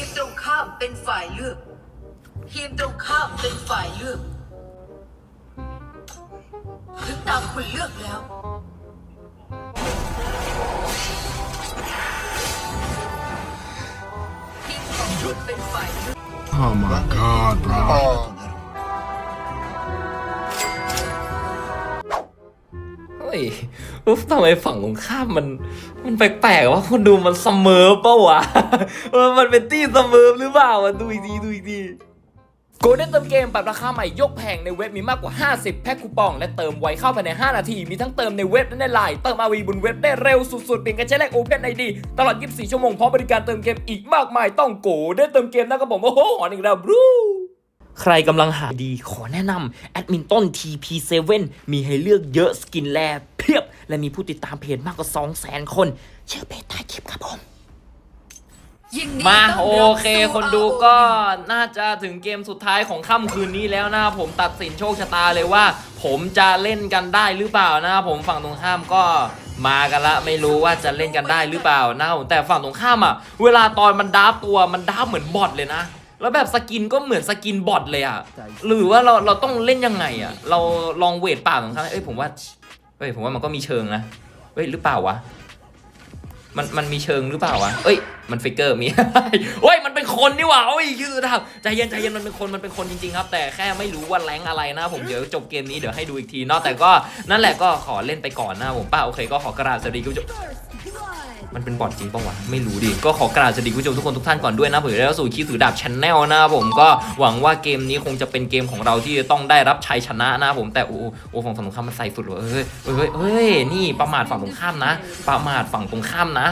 ทีมตรงข้ามเป็นฝ่ายเลือก ทีมตรงข้ามเป็นฝ่ายเลือก ถึงตามคุณเลือกแล้ว ทีมของคุณเป็นฝ่ายเลือก Oh my god, bro. เฮ้ยอุ๊บทำไมฝั่งตรงข้ามมัน มันแปลกๆว่าคนดูมันเสมอปะวะเออมันเป็นตี้เสมอหรือเปล่าดูอีกทีดูอีกทีโกลเด้นเติมเกมปรับราคาใหม่ยกแผงในเว็บมีมากกว่า 50 แพ็คคูปอง และเติมไวเข้าภายใน 5 นาที มีทั้งเติมในเว็บและในไลน์เติมอาวีบนเว็บได้เร็วสุดๆเพียงแค่ใช้เลขโอเพนไอดีตลอด 24 ชั่วโมงพร้อมบริการเติมเกมอีกมากมายต้องโกลเด้นเติมเกมนะครับผม โอ้โหอนอีกแล้วบรู ใครกำลังหาดีขอแนะนำแอดมินต้น TP7 มีให้เลือกเยอะสกินแลเพียบ และมีผู้ติดตามเพจมากกว่า 200,000 คนเชื่อเพจใต้คลิปครับผมยินดีมาต้โออนรับเคสู่คนดู ROV ก็น่าจะถึงเกมสุดท้ายของค่ำคืนนี้แล้วนะครับผมตัดสินโชคชะตาเลยว่า ผมจะเล่นกันได้หรือเปล่านะครับผมฝั่งตรงข้ามก็มากันละไม่รู้ว่าจะเล่นกันได้หรือเปล่านะครับผมแต่ฝั่งตรงข้ามอะ เวลาตอนมันดับตัวมันดับเหมือนบอทเลยนะ แล้วแบบสกินก็เหมือนสกินบอทเลยอะหรือว่าเราเราต้องเล่นยังไงอะ เราลองเวทป่าของข้ามเอ้ยผมว่าเอ้ยผมว่ามันก็มีเชิงนะเอ้ยหรือเปล่าวะ มันมันมีเชิงหรือเปล่าวะ เอ้ย มันฟิกเกอร์มี เฮ้ยมันเป็นคนนี่หว่าโอ้ยคือดาวใจเย็นใจเย็นมันเป็นคนมันเป็นคนจริงๆครับ แต่แค่ไม่รู้ว่าแรงอะไรนะผมเดี๋ยวจบเกมนี้เดี๋ยวให้ดูอีกทีเนาะแต่ก็นั่นแหละก็ขอเล่นไปก่อนนะผมป้าโอเคก็ขอกราบสวัสดีคุณผู้ชม มันเป็นบอทจริงปะวะไม่รู้ดิก็ขอกราบสวัสดีคุณผู้ชมทุกคนทุกท่านก่อนด้วยนะเผื่อได้เข้าสู่คิดถือดาบชแนลนะครับผมก็หวังว่าเกมนี้คงจะเป็นเกมของเราที่จะต้องได้รับชัยชนะนะผมแต่โอ้โหโอ้ฝั่งตรงข้ามมันใส่สุดเลยเฮ้ยเฮ้ยเฮ้ยเฮ้ยนี่ประมาทฝั่งตรงข้ามนะ ประมาทฝั่งตรงข้ามนะ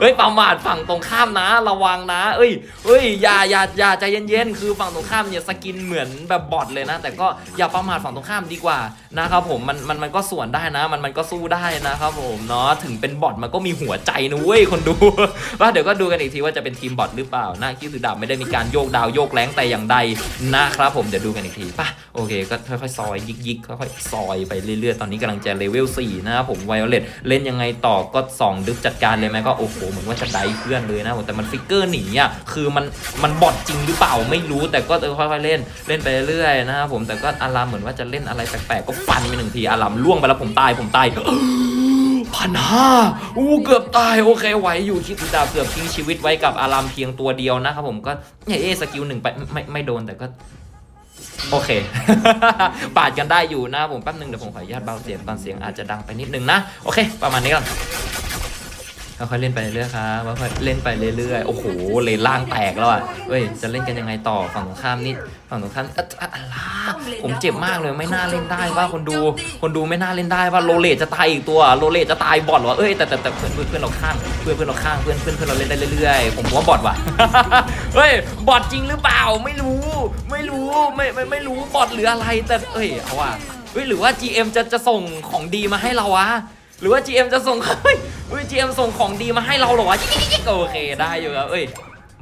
เฮ้ยประมาทฝั่งตรงข้ามนะ ระวังนะ เอ้ยเฮ้ยอย่าอย่าอย่าใจเย็นๆคือฝั่งตรงข้ามเนี่ยสกินเหมือนแบบบอทเลยนะ แต่ก็อย่าประมาทฝั่งตรงข้ามดีกว่านะครับผมมันมันมันก็ส่วนได้นะ มันมันก็สู้ได้นะครับผมเนาะถึงเป็นบอทมันก็มีหัวใจนะเว้ยคนดู ว่าเดี๋ยวก็ดูกันอีกทีว่าจะเป็นทีมบอทหรือเปล่าหนะคิดถือดาบไม่ได้มีการโยกดาวโยกแรงแต่อย่างใดนะครับผมเดี๋ยวดูกันอีกทีป่ะโอเคก็ค่อยๆซอยยิกๆค่อยๆซอยไปเรื่อยๆตอนนี้กำลังจะเลเวล4นะครับผมไวโอเลตเล่นยังไงต่อก็ส่องดึบจัดการเลยไหมก็โอ้โหเหมือนว่าจะได้เพื่อนเลยนะแต่มันฟิกเกอร์หนีอะคือมันมันบอทจริงหรือเปล่าไม่รู้แต่ก็เออค่อยๆเล่นเล่นไปเรื่อยนะครับผมแต่ก็อารามเหมือนว่าจะเล่นอะไรแปลกๆก็ฟันไปหนึ่งทีอารามล่วงไปแล้วผมตายผมตาย พันห้าอู้เกือบตายโอเคไหวอยู่คิดดาบเกือบทิ้งชีวิตไว้กับอารามเพียงตัวเดียวนะครับผมก็เนี่ยเอะสกิลหนึ่งไปไม่ไม่โดนแต่ก็ โอเค ปาดกันได้อยู่นะผมแป๊บนึงเดี๋ยวผมขออนุญาตเบาเสียงตอนเสียงอาจจะดังไปนิดนึงนะ โอเค ประมาณนี้ก่อน ค่อยเล่นไปเรื่อยๆครับค่อยเล่นไปเรื่อยๆ โอ้โห เลนล่างแตกแล้วอะเฮ้ย จะเล่นกันยังไงต่อฝั่งตรงข้ามนี่ฝั่งตรงข้ามอะอะอะไรผมเจ็บมากเลยไม่น่าเล่นได้ว่าคนดู คนดูไม่น่าเล่นได้ว่าโรเลตจะตายอีกตัว โรเลตจะตายบอทวะเอ้ยแต่แต่แต่เพื่อนเพื่อนเราข้าง เพื่อนเพื่อนเราข้าง เพื่อนเพื่อนเพื่อนเราเล่นได้เรื่อยๆ ผมว่าบอทว่ะ เฮ้ย บอทจริงหรือเปล่า ไม่รู้ ไม่รู้ ไม่ไม่ไม่รู้บอทหรืออะไร แต่เอ้ย เอาว่ะเฮ้ย หรือว่า GM จะจะส่งของดีมาให้เราวะ หรือว่า GM จะส่งเฮ้ยเฮ้ย GM ส่งของดีมาให้เราเหรอวะโอเคได้อยู่ครับเอ้ย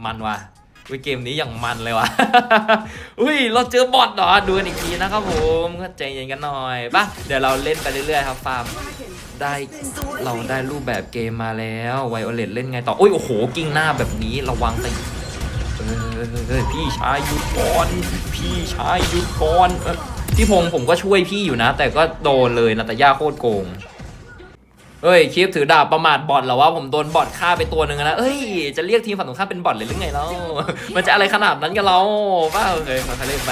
มันว่ะเฮ้ยเกมนี้อย่างมันเลยว่ะอุ้ยเราเจอบอทเหรอดูกันอีกทีนะครับผมใจเย็นกันหน่อยปะเดี๋ยวเราเล่นไปเรื่อยๆครับฟาร์มได้เราได้รูปแบบเกมมาแล้วไวโอเลตเล่นไงต่อโอ้ยโอ้โหกิ้งหน้าแบบนี้ระวังไปเออเออพี่ชายหยุดก่อนพี่ชายหยุดก่อนพี่พงษ์ผมก็ช่วยพี่อยู่นะ แต่ก็โดนเลยนะแต่ย่าโคตรโกง เอ้ยคลิปถือดาบประมาทบอทเหรอวะผมโดนบอทฆ่าไปตัวหนึ่งอะนะเอ้ยจะเรียกทีมฝั่งตรงข้ามเป็นบอทเลยหรือไงเล่ามันจะอะไรขนาดนั้นกันเราป้าโอเคค่อยๆเล่นไป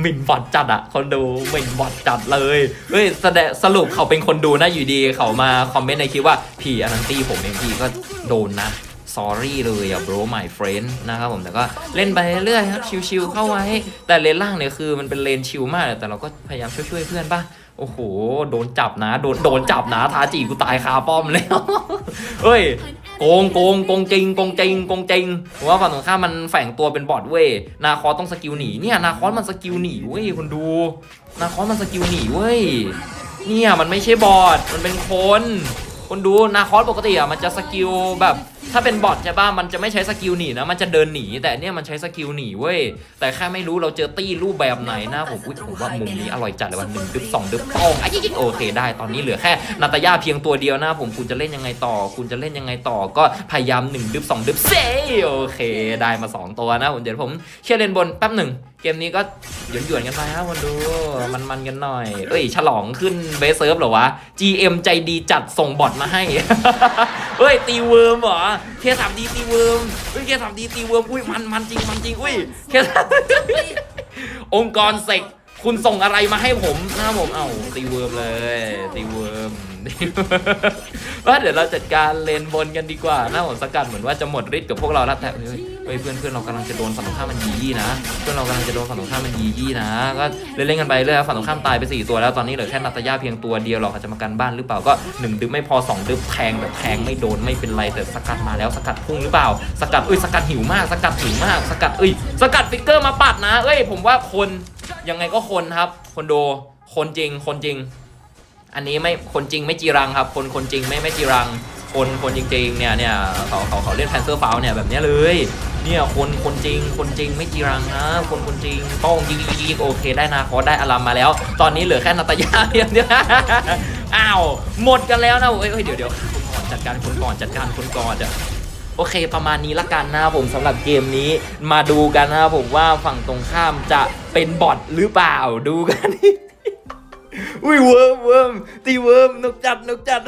หมิ่นบอทจัดอะคนดูหมิ่นบอทจัดเลยเฮ้ยแสดงสรุปเขาเป็นคนดูนะอยู่ดีเขามาคอมเมนต์ในคลิปว่าพี่อนันตี้ผมเองพี่ก็โดนนะ sorry เลยอะ bro my friend นะครับผมแต่ก็เล่นไปเรื่อยๆครับชิวๆเข้าไว้ แต่เลนล่างเนี่ยคือมันเป็นเลนชิลมากแต่เราก็พยายามช่วยๆเพื่อนป่ะ โอ้โห โดนจับนะ โดนโดนจับนะ ทาจีกูตายคาป้อมเลยเฮ้ย โกงโกงโกงจริงโกงจริงโกงจริงผมว่าฝั่งตรงข้ามมันแฝงตัวเป็นบอทเว้ย นาคอสต้องสกิลหนี เนี่ยนาคอสมันสกิลหนีเว้ยคนดู นาคอสมันสกิลหนีเว้ย เนี่ยมันไม่ใช่บอทมันเป็นคน คนดูนาคอสปกติอะมันจะสกิลแบบ ถ้าเป็นบอทใช่ป่ะมันจะไม่ใช้สกิลหนีนะมันจะเดินหนีแต่เนี่ยมันใช้สกิลหนีเว้ยแต่แค่ไม่รู้เราเจอตี้รูปแบบไหนนะผมอุ๊ยผมว่ามุมนี้อร่อยจัดเลยวันหนึ่งดึบสองดึบป้งอะยิงโอเคได้ตอนนี้เหลือแค่นาตาย่าเพียงตัวเดียวนะผมคุณจะเล่นยังไงต่อ คุณจะเล่นยังไงต่อก็พยายามหนึ่งดึบสองดึบเซโอเค ได้มาสองตัวนะผมเดี๋ยวผมเชียร์เล่นบนแป๊บหนึ่ง เกมนี้ก็หยวนๆกันไปนะคนดูมันๆกันหน่อย เอ้ย ฉลองขึ้นเบสเซิร์ฟเหรอวะ GM ใจดีจัดส่งบอทมาให้ เฮ้ย ตีเวิร์มเหรอเคสามดีตีเวิร์มเฮ้ยเคสามดีตีเวิร์มอุ้ยมันมันจริงมันจริงอุ้ยเคสองค์กรเสกคุณส่งอะไรมาให้ผมหน้าผมเอ้าตีเวิร์มเลยตีเวิร์ม ว่าเดี๋ยวเราจัดการเลนบนกันดีกว่าหน้าผมสกัดเหมือนว่าจะหมดฤทธิ์กับพวกเราแล้วแต่เฮ้ยเพื่อนเพื่อนเรากำลังจะโดนฝั่งตรงข้ามมันยียี่นะ เพื่อนเรากำลังจะโดนฝั่งตรงข้ามมันยียี่นะ ก็เล่นๆกันไปเรื่อยครับฝั่งตรงข้ามตายไปสี่ตัวแล้วตอนนี้เหลือแค่นาตาย่าเพียงตัวเดียวหรอกอาจะมากันบ้านหรือเปล่าก็หนึ่งดึบไม่พอสองดึบแทงแบบแทงไม่โดนไม่เป็นไรแต่สกัดมาแล้วสกัดพุ่งหรือเปล่า สกัดเอ้ยสกัดหิวมากสกัดหิวมาก สกัดเอ้ยสกัดฟิกเกอร์มาปัดนะ เอ้ยผมว่าคนยังไงก็คนครับคนโดคนจริงคนจริง อันนี้ไม่คนจริงไม่จีรังครับ คนคนจริงไม่ไม่จีรัง คนคนจริงๆเนี่ยเนี่ยเขาเขาเขาเล่นแพนเซอร์ฟาวเนี่ยแบบนี้เลยเนี่ยคนคนจริงคนจริงไม่จีรังนะคนคนจริงโป้งยิงยิงยิงโอเคได้นาคอได้อารัมมาแล้ว ตอนนี้เหลือแค่นาตายาเพียงเดียวอ้าวหมดกันแล้วนะเอ้ยเดี๋ยวเดี๋ยวคนก่อนจัดการคนก่อนจัดการคนก่อนจะโอเคประมาณนี้ละกันนะครับผมสำหรับเกมนี้มาดูกันนะครับผมว่าฝั่งตรงข้ามจะเป็นบอทหรือเปล่าดูกัน อุ้ยเวิร์มเวิร์มตีเวิร์มนกจัดนกจัด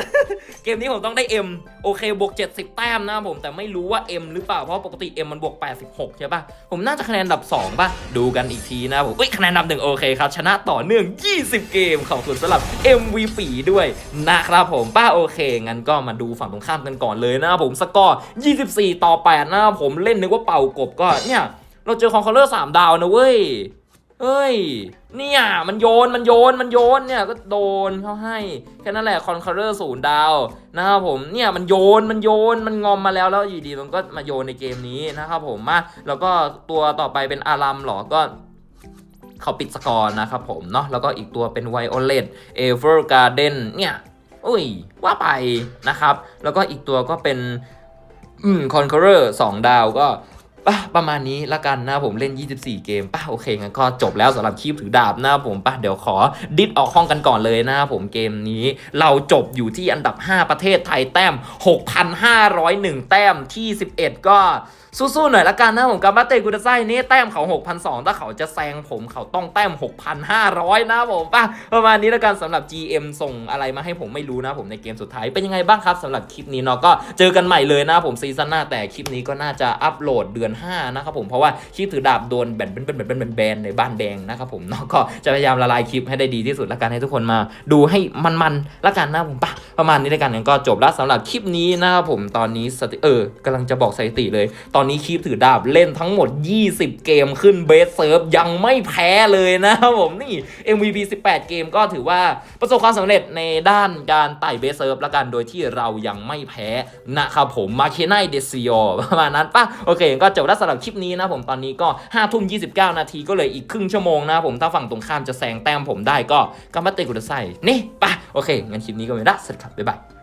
เกมนี้ผมต้องได้ M โอเคบวก 70 แต้มนะครับผมแต่ไม่รู้ว่า M หรือเปล่า เพราะปกติ M มันบวก 86 ใช่ปะผมน่าจะคะแนนอันดับ 2 ป่ะ ดูกันอีกทีนะผมอุ้ยคะแนนดับหนึ่งโอเคครับ ชนะต่อเนื่อง 20 เกมขอบคุณสำหรับ MVP ด้วยนะครับผมป้าโอเค งั้นก็มาดูฝั่งตรงข้ามกันก่อนเลยนะครับผมสกอร์ 24 ต่อ 8 นะครับผมเล่นนึกว่าเป่ากบก็เนี่ยเราเจอคอนคอร์เลอร์สามดาวนะเว้ย เฮ้ย เนี่ย มันโยน มันโยน มันโยน เนี่ย ก็โดนเขาให้ แค่นั้นแหละ คอนคอร์เรอร์ศูนย์ดาว นะครับผม เนี่ย มันโยน มันโยน มันงอมมาแล้ว แล้วอยู่ดีมันก็มาโยนในเกมนี้นะครับผม มา แล้วก็ตัวต่อไปเป็นอารัมหรอ ก็เขาปิดสกอร์นะครับผม เนาะ แล้วก็อีกตัวเป็นไวโอเลตเอเวอร์การ์เดนเนี่ย อุ้ย ว่าไปนะครับ แล้วก็อีกตัวก็เป็น อืม คอนคอร์เรอร์สองดาวก็ ป่ะประมาณนี้ละกันนะผมเล่น 24 เกมป่ะโอเคงั้นก็จบแล้วสำหรับคลิปถือดาบนะผมป่ะเดี๋ยวขอดิดออกห้องกันก่อนเลยนะผมเกมนี้เราจบอยู่ที่อันดับ 5 ประเทศไทยแต้ม 6,501 แต้มที่ 11 ก็สู้ๆหน่อยละกันนะผมกับมาเตกุดไซนี่แต้มเขา 6,200 ถ้าเขาจะแซงผมเขาต้องแต้ม 6,500 นะผมป่ะประมาณนี้ละกันสำหรับ GM ส่งอะไรมาให้ผมไม่รู้นะผมในเกมสุดท้ายเป็นยังไงบ้างครับสำหรับคลิปนี้เนาะก็เจอกันใหม่เลยนะผมซีซั่นหน้าแต่คลิปนี้ก็น่าจะอัปโหลดเดือน5นะครับผมเพราะว่าคลิปถือดาบโดนแบนแบนแบนแบนแบนแบนในบ้านแดงนะครับผมเนาะก็จะพยายามละลายคลิปให้ได้ดีที่สุดละกันให้ทุกคนมาดูให้มันๆละกันนะผมป่ะประมาณนี้ละกันก็จบแล้วสำหรับคลิปนี้นะครับผมตอนนี้สติเออกำลังจะบอกสถิติเลย ตอนนี้คลิปถือดาบเล่นทั้งหมด 20 เกมขึ้นเบสเซิร์ฟยังไม่แพ้เลยนะครับผมนี่ MVP 18 เกมก็ถือว่าประสบความสำเร็จในด้านการไต่เบสเซิร์ฟละกันโดยที่เรายังไม่แพ้นะครับผมมาเคไนเดซิโอประมาณนั้นป่ะโอเคก็จบแล้วสำหรับคลิปนี้นะผมตอนนี้ก็5ทุ่มยีนาทีก็เลยอีกครึ่งชั่วโมงนะผมถ้าฝั่งตรงข้ามจะแซงแต้มผมได้ก็ก็มัดเตะกุดไซนี่ปะโอเคงั้นคลิปนี้ก็ไม่ละสวัสดีครับบ๊ายบาย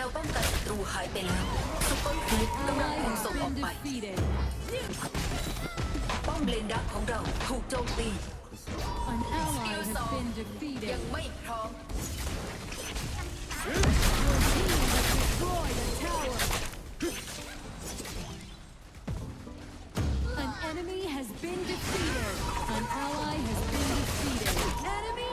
นวป้องกันศัตรูหายไปแล้วซุปเปอร์คลิปกำลัง Ally ถูก has ส่งออก been ไป defeated. ป้อมเลนดักของเราถูกโจมตี An ally has been defeated. ยังไม่พร้อม Destroyed a tower. An enemy has been defeated. An ally has been defeated. Enemy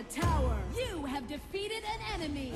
a tower. You have defeated an enemy.